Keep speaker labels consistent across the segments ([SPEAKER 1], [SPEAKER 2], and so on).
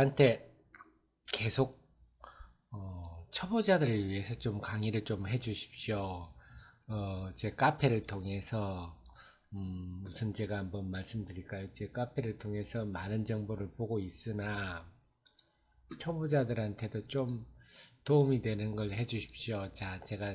[SPEAKER 1] 저한테 계속 어, 초보자들을 위해서 좀 강의를 좀 해주십시오. 어, 제 카페를 통해서 음, 우선 제가 한번 말씀드릴까요? 제 카페를 통해서 많은 정보를 보고 있으나 초보자들한테도 좀 도움이 되는 걸 해주십시오. 자, 제가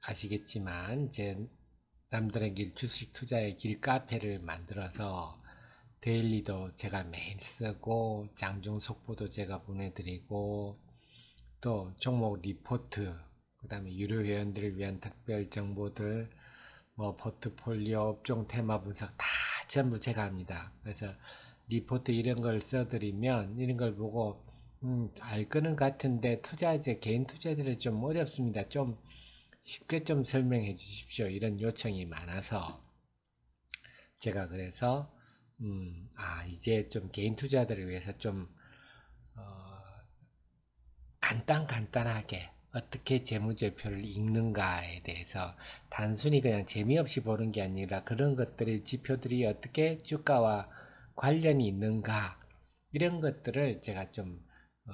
[SPEAKER 1] 아시겠지만 제 남들에게 주식 투자의 길 카페를 만들어서 데일리도 제가 매일 쓰고 장중 속보도 제가 보내드리고 또 종목 리포트 그 다음에 유료 회원들을 위한 특별 정보들 뭐 포트폴리오 업종 테마 분석 다 전부 제가 합니다. 그래서 리포트 이런 걸 써드리면 이런 걸 보고 음, 알 거는 같은데 투자자 개인 투자들은 좀 어렵습니다. 좀 쉽게 좀 설명해 주십시오. 이런 요청이 많아서 제가 그래서 음, 아, 이제 좀 개인 투자들을 위해서 좀, 어, 간단, 간단하게 어떻게 재무제표를 읽는가에 대해서 단순히 그냥 재미없이 보는 게 아니라 그런 것들이, 지표들이 어떻게 주가와 관련이 있는가, 이런 것들을 제가 좀, 어,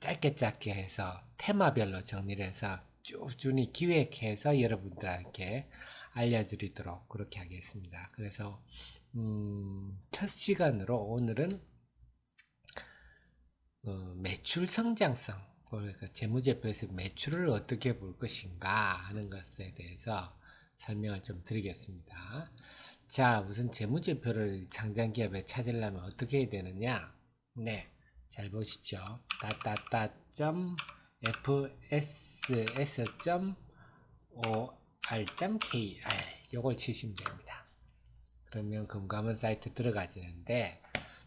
[SPEAKER 1] 짧게 짧게 해서 테마별로 정리를 해서 꾸준히 기획해서 여러분들한테 알려드리도록 그렇게 하겠습니다. 그래서, 음, 첫 시간으로 오늘은 어, 매출 성장성, 그러니까 재무제표에서 매출을 어떻게 볼 것인가 하는 것에 대해서 설명을 좀 드리겠습니다. 자, 우선 재무제표를 상장기업에 찾으려면 어떻게 해야 되느냐? 네, 잘 보십시오. 따따따.fss.or.kr 요걸 치시면 됩니다. 그러면 금감원 사이트 들어가지는데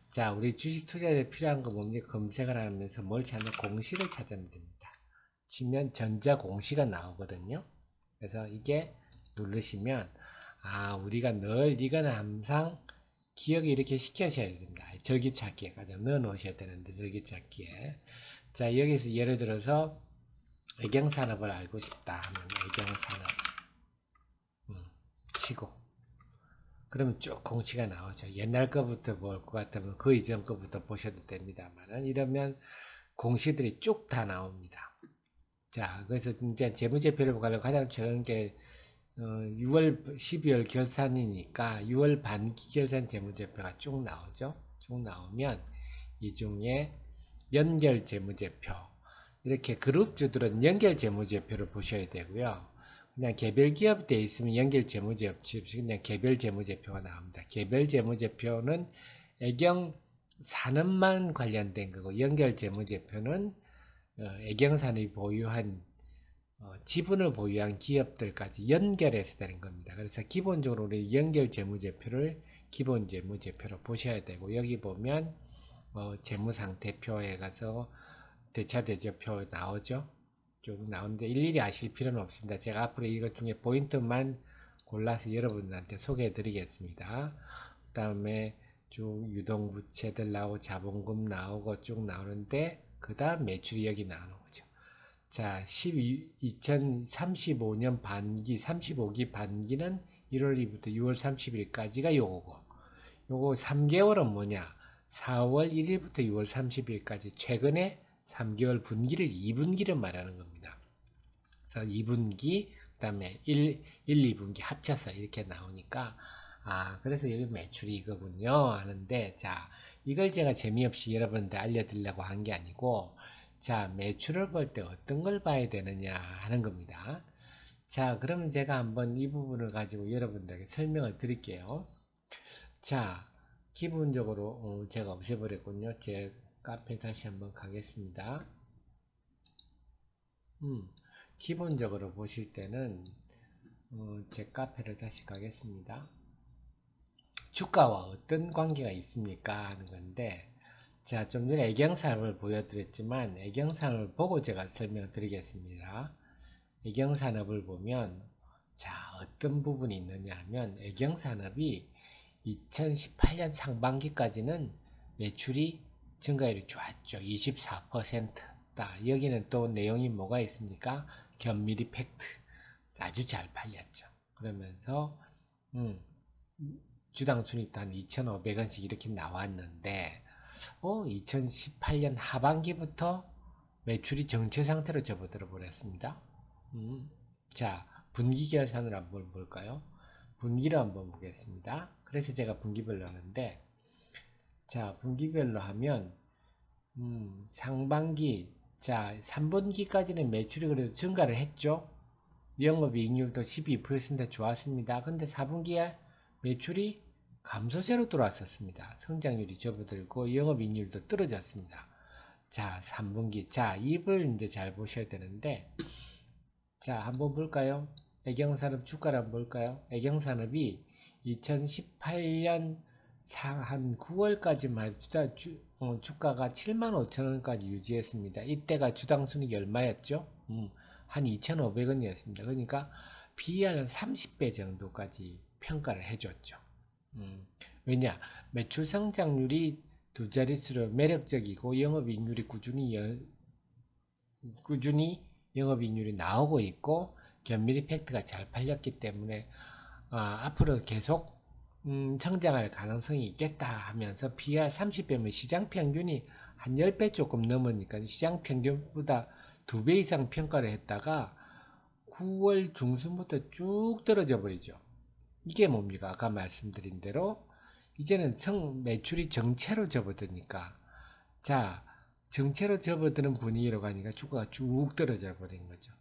[SPEAKER 1] 자 우리 주식 투자에 필요한 거 뭡니까? 검색을 하면서 뭘 찾는 공시를 찾으면 됩니다. 치면 전자 공시가 나오거든요. 그래서 이게 누르시면 아 우리가 늘 이거는 항상 기억을 이렇게 시켜셔야 됩니다. 절기찾기에. 가져 넣어 놓으셔야 되는데 절기찾기에. 자 여기서 예를 들어서 애경산업을 알고 싶다 하면 애경산업 음, 치고 그러면 쭉 공시가 나오죠. 옛날 거부터 볼 것 같으면 그 이전 거부터 보셔도 됩니다만 이러면 공시들이 쭉 다 나옵니다. 자, 그래서 이제 재무제표를 보가는 가장 최근 게 어, 6월, 12월 결산이니까 6월 반기 결산 재무제표가 쭉 나오죠. 쭉 나오면 이 중에 연결 재무제표 이렇게 그룹주들은 연결 재무제표를 보셔야 되고요. 그냥 개별 기업 돼 있으면 연결 재무제표 그냥 개별 재무제표가 나옵니다. 개별 재무제표는 애경 산업만 관련된 거고 연결 재무제표는 어, 애경 산업이 보유한 어, 지분을 보유한 기업들까지 연결해서 되는 겁니다. 그래서 기본적으로 우리 연결 재무제표를 기본 재무제표로 보셔야 되고 여기 보면 어, 재무상태표에 가서 대차대조표 나오죠. 쭉 나오는데 일일이 아실 필요는 없습니다. 제가 앞으로 이것 중에 포인트만 골라서 여러분들한테 소개해 드리겠습니다. 그 다음에 쭉 유동부채들 나오고 자본금 나오고 쭉 나오는데 그 다음 매출이 여기 나오는 거죠. 자, 12, 2035년 반기, 35기 반기는 1월 2부터 6월 30일까지가 요거고, 요거 3개월은 뭐냐? 4월 1일부터 6월 30일까지 최근에 3개월 분기를 2분기를 말하는 겁니다. 그래서 2분기, 그 다음에 1, 1, 2분기 합쳐서 이렇게 나오니까, 아, 그래서 여기 매출이 이거군요. 하는데, 자, 이걸 제가 재미없이 여러분들 알려드리려고 한 게 아니고, 자, 매출을 볼 때 어떤 걸 봐야 되느냐 하는 겁니다. 자, 그러면 제가 한번 이 부분을 가지고 여러분들에게 설명을 드릴게요. 자, 기본적으로, 어, 제가 없애버렸군요. 제 카페 다시 한번 가겠습니다. 음, 기본적으로 보실 때는 어, 제 카페를 다시 가겠습니다. 주가와 어떤 관계가 있습니까? 하는 건데 자, 좀 전에 애경산업을 보여드렸지만 애경산업을 보고 제가 설명드리겠습니다. 애경산업을 보면 자, 어떤 부분이 있느냐 하면 애경산업이 2018년 상반기까지는 매출이 증가율이 좋았죠. 24%다. 여기는 또 내용이 뭐가 있습니까? 견밀 이펙트. 아주 잘 팔렸죠. 그러면서 음, 주당 순이익도 한 2,500원씩 이렇게 나왔는데 어 2018년 하반기부터 매출이 정체 상태로 접어들어 버렸습니다. 음, 자 분기 결산을 한번 볼까요? 분기를 한번 보겠습니다. 그래서 제가 분기별로 하는데 자 분기별로 하면 음, 상반기 자 3분기까지는 매출이 그래도 증가를 했죠. 영업이익률도 12% 좋았습니다. 근데 4분기에 매출이 감소세로 돌아왔었습니다. 성장률이 접어들고 영업이익률도 떨어졌습니다. 자, 3분기. 자, 입을 이제 잘 보셔야 되는데, 자, 한번 볼까요? 애경산업 주가를 한번 볼까요? 애경산업이 2018년 상, 한 9월까지만 주다, 주, 어, 주가가 7만 5천 원까지 유지했습니다. 이때가 주당 순익이 얼마였죠? 음, 한 2,500원이었습니다. 그러니까 PER은 30배 정도까지 평가를 해줬죠. 음, 왜냐? 매출 성장률이 두 자릿수로 매력적이고 영업이익률이 꾸준히 여, 꾸준히 영업이익률이 나오고 있고 견밀 이펙트가 잘 팔렸기 때문에 아, 앞으로 계속 음, 성장할 가능성이 있겠다 하면서 PR 30배면 시장 평균이 한 10배 조금 넘으니까 시장 평균보다 두배 이상 평가를 했다가 9월 중순부터 쭉 떨어져 버리죠. 이게 뭡니까? 아까 말씀드린 대로 이제는 성 매출이 정체로 접어드니까 자 정체로 접어드는 분위기로 가니까 주가가 쭉 떨어져 버린 거죠.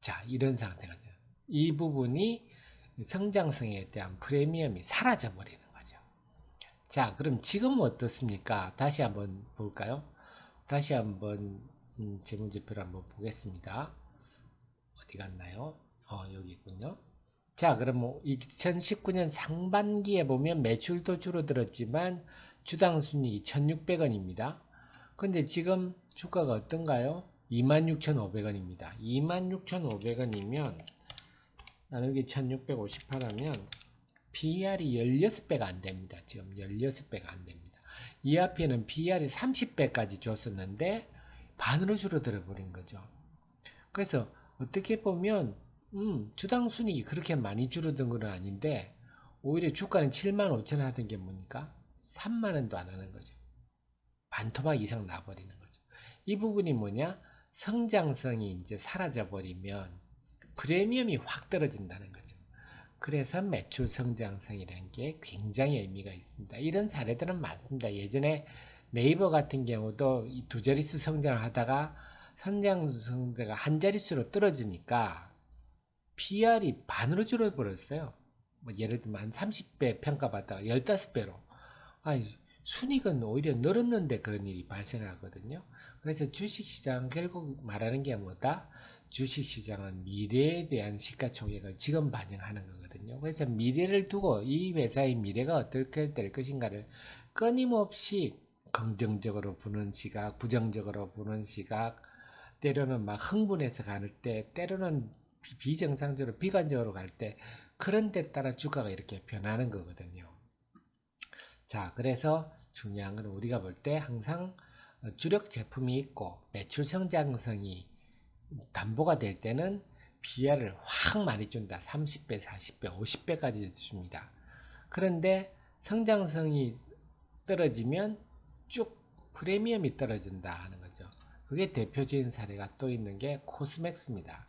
[SPEAKER 1] 자 이런 상태가 돼요. 이 부분이 성장성에 대한 프리미엄이 사라져 버리는 거죠. 자 그럼 지금은 어떻습니까? 다시 한번 볼까요? 다시 한번 음, 재무제표를 한번 보겠습니다. 어디 갔나요? 어 여기 있군요. 자, 그럼 2019년 상반기에 보면 매출도 줄어들었지만 주당 순이익이 1,600원입니다. 근데 지금 주가가 어떤가요? 26,500원입니다. 26,500원이면 나누기 1,658하면 PER이 16배가 안 됩니다. 지금 16배가 안 됩니다. 이 앞에는 PER이 30배까지 줬었는데 반으로 줄어들어 버린 거죠. 그래서 어떻게 보면 음, 주당 순이익이 그렇게 많이 줄어든 건 아닌데 오히려 주가는 7만 5천 원 하던 게 뭡니까? 3만 원도 안 하는 거죠. 반토막 이상 나버리는 거죠. 이 부분이 뭐냐? 성장성이 이제 사라져 버리면 프리미엄이 확 떨어진다는 거죠. 그래서 매출 성장성이라는 게 굉장히 의미가 있습니다. 이런 사례들은 많습니다. 예전에 네이버 같은 경우도 이두 자릿수 성장을 하다가 성장 성대가 한 자릿수로 떨어지니까 PR이 반으로 줄어버렸어요. 뭐 예를 들면 한 30배 평가받다가 15배로. 아니, 순익은 오히려 늘었는데 그런 일이 발생하거든요. 그래서 주식시장 결국 말하는 게 뭐다? 주식시장은 미래에 대한 시가총액을 지금 반영하는 거거든요. 그래서 미래를 두고 이 회사의 미래가 어떻게 될 것인가를 끊임없이 긍정적으로 보는 시각, 부정적으로 보는 시각, 때로는 막 흥분해서 가는 때, 때로는 비- 비정상적으로 비관적으로 갈 때 그런 데 따라 주가가 이렇게 변하는 거거든요. 자, 그래서 중요한 건 우리가 볼 때 항상 어, 주력 제품이 있고 매출 성장성이 담보가 될 때는 PR을 확 많이 준다. 30배, 40배, 50배까지 줍니다. 그런데 성장성이 떨어지면 쭉 프리미엄이 떨어진다 하는 거죠. 그게 대표적인 사례가 또 있는 게 코스맥스입니다.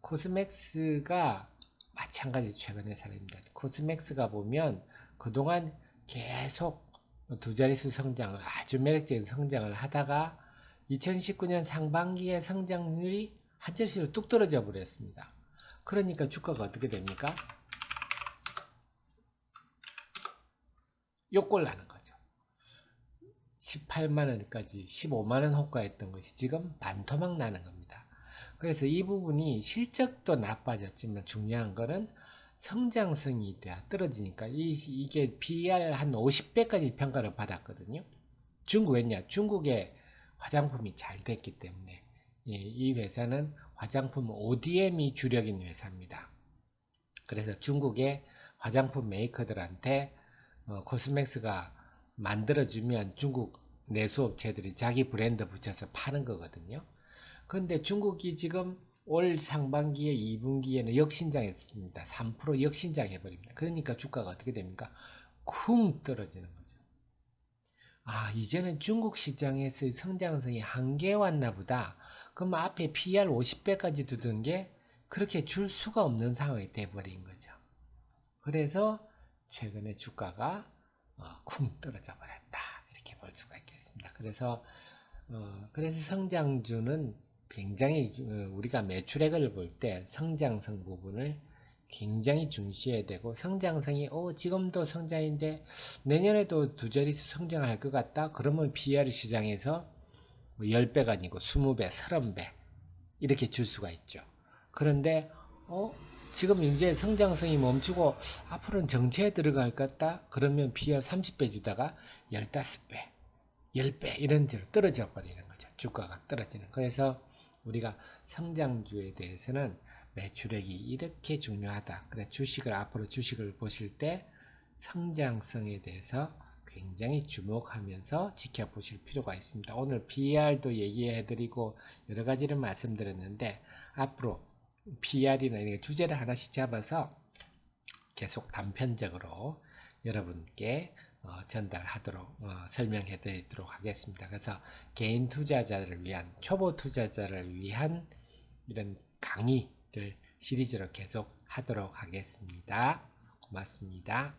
[SPEAKER 1] 코스맥스가 마찬가지 최근의 사례입니다. 코스맥스가 보면 그동안 계속 두 자릿수 성장을 아주 매력적인 성장을 하다가 2019년 상반기에 성장률이 한 자릿수로 뚝 떨어져 버렸습니다. 그러니까 주가가 어떻게 됩니까? 욕골 나는 거죠. 18만 원까지 15만 원 호가했던 것이 지금 반토막 나는 겁니다. 그래서 이 부분이 실적도 나빠졌지만 중요한 거는 성장성이 떨어지니까 이, 이게 PER 한 50배까지 평가를 받았거든요. 중국 왜냐? 중국의 화장품이 잘 됐기 때문에 예, 이 회사는 화장품 ODM이 주력인 회사입니다. 그래서 중국의 화장품 메이커들한테 어, 코스맥스가 만들어주면 중국 내수업체들이 자기 브랜드 붙여서 파는 거거든요. 그런데 중국이 지금 올 상반기에 2분기에는 역신장했습니다. 3% 역신장 해버립니다. 그러니까 주가가 어떻게 됩니까? 쿵 떨어지는 거죠. 아, 이제는 중국 시장에서의 성장성이 한계 왔나 보다. 그럼 앞에 PR 50배까지 두던 게 그렇게 줄 수가 없는 상황이 돼버린 거죠. 그래서 최근에 주가가 어, 쿵 떨어져 버렸다. 이렇게 볼 수가 있겠습니다. 그래서 어, 그래서 성장주는 굉장히 어, 우리가 매출액을 볼 때 성장성 부분을 굉장히 중시해야 되고 성장성이 어, 지금도 성장인데 내년에도 두 자릿수 성장할 것 같다. 그러면 PR 시장에서 뭐 10배가 아니고 20배, 30배 이렇게 줄 수가 있죠. 그런데 어, 지금 이제 성장성이 멈추고 앞으로는 정체에 들어갈 것 같다. 그러면 PR 30배 주다가 15배, 10배 이런 데로 떨어져 버리는 거죠. 주가가 떨어지는. 그래서 우리가 성장주에 대해서는 매출액이 이렇게 중요하다. 그래 주식을 앞으로 주식을 보실 때 성장성에 대해서 굉장히 주목하면서 지켜보실 필요가 있습니다. 오늘 PR도 얘기해드리고 여러 가지를 말씀드렸는데 앞으로 PR이나 이런 주제를 하나씩 잡아서 계속 단편적으로 여러분께 어, 전달하도록 어, 설명해 드리도록 하겠습니다. 그래서 개인 투자자를 위한 초보 투자자를 위한 이런 강의 를 시리즈로 계속 하도록 하겠습니다. 고맙습니다.